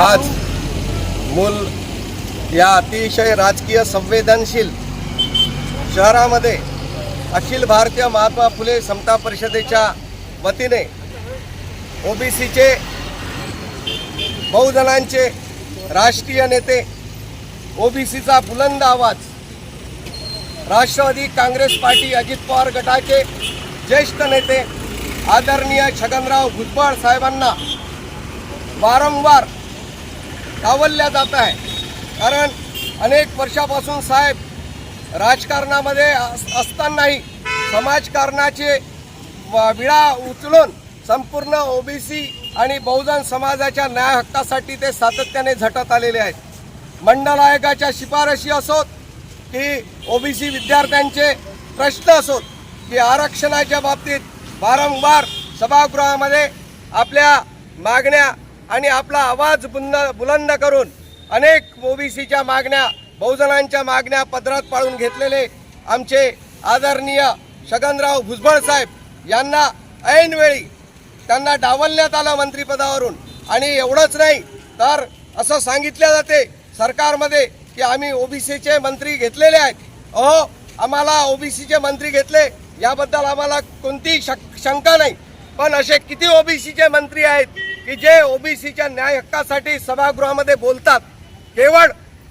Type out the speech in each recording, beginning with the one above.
आज मूल या अतिशय राजकीय संवेदनशील शहरामध्ये अखिल भारतीय महात्मा फुले समता परिषदेच्या वतीने ओबीसीचे बहुजनांचे राष्ट्रीय नेते ओबीसीचा बुलंद आवाज राष्ट्रवादी काँग्रेस पार्टी अजित पवार गटाचे ज्येष्ठ नेते आदरणीय छगनराव भुजबळ साहेबांना वारंवार डावलल्या जात आहे. कारण अनेक वर्षापासून साहेब राजकारणामध्ये अस- असतानाही समाजकारणाचे व- विळा उचलून संपूर्ण ओबीसी आणि बहुजन समाजाच्या न्याय हक्कासाठी ते सातत्याने झटत आलेले आहेत. मंडल आयोगाच्या शिफारशी असोत की ओबीसी विद्यार्थ्यांचे प्रश्न असोत की आरक्षणाच्या बाबतीत वारंवार सभागृहामध्ये आपल्या मागण्या आणि आपला आवाज बुंद बुलंद करून अनेक ओबीसीच्या मागण्या बहुजनांच्या मागण्या पदरात पाळून घेतलेले आमचे आदरणीय छगनराव भुजबळ साहेब यांना ऐनवेळी त्यांना डावलण्यात आलं मंत्रिपदावरून. आणि एवढंच नाही तर असं सांगितलं जाते सरकारमध्ये की आम्ही ओबीसीचे मंत्री घेतलेले आहेत. अहो आम्हाला ओबीसीचे मंत्री घेतले याबद्दल आम्हाला कोणतीही शक शंका नाही. पण असे किती ओबीसीचे मंत्री आहेत की जे ओबीसीच्या न्याय हक्कासाठी सभागृहामध्ये बोलतात केवळ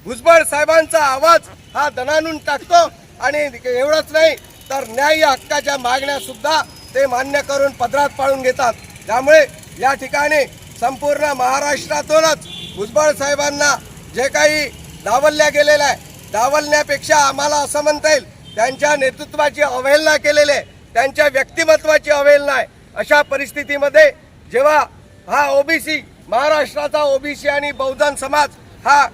भुजबळ साहेबांचा आवाज हा दणानून टाकतो आणि एवढंच नाही तर न्याय हक्काच्या मागण्या सुद्धा ते मान्य करून पदरात पाळून घेतात. त्यामुळे या ठिकाणी संपूर्ण महाराष्ट्रातूनच भुजबळ साहेबांना जे काही डावलल्या गेलेलं आहे डावलण्यापेक्षा आम्हाला असं म्हणता येईल त्यांच्या नेतृत्वाची अवहेलना केलेली आहे त्यांच्या व्यक्तिमत्वाची अवहेलना आहे. अशा परिस्थितीमध्ये जेव्हा हा ओबीसी महाराष्ट्राचा ओबीसी आणि बहुजन समाज हा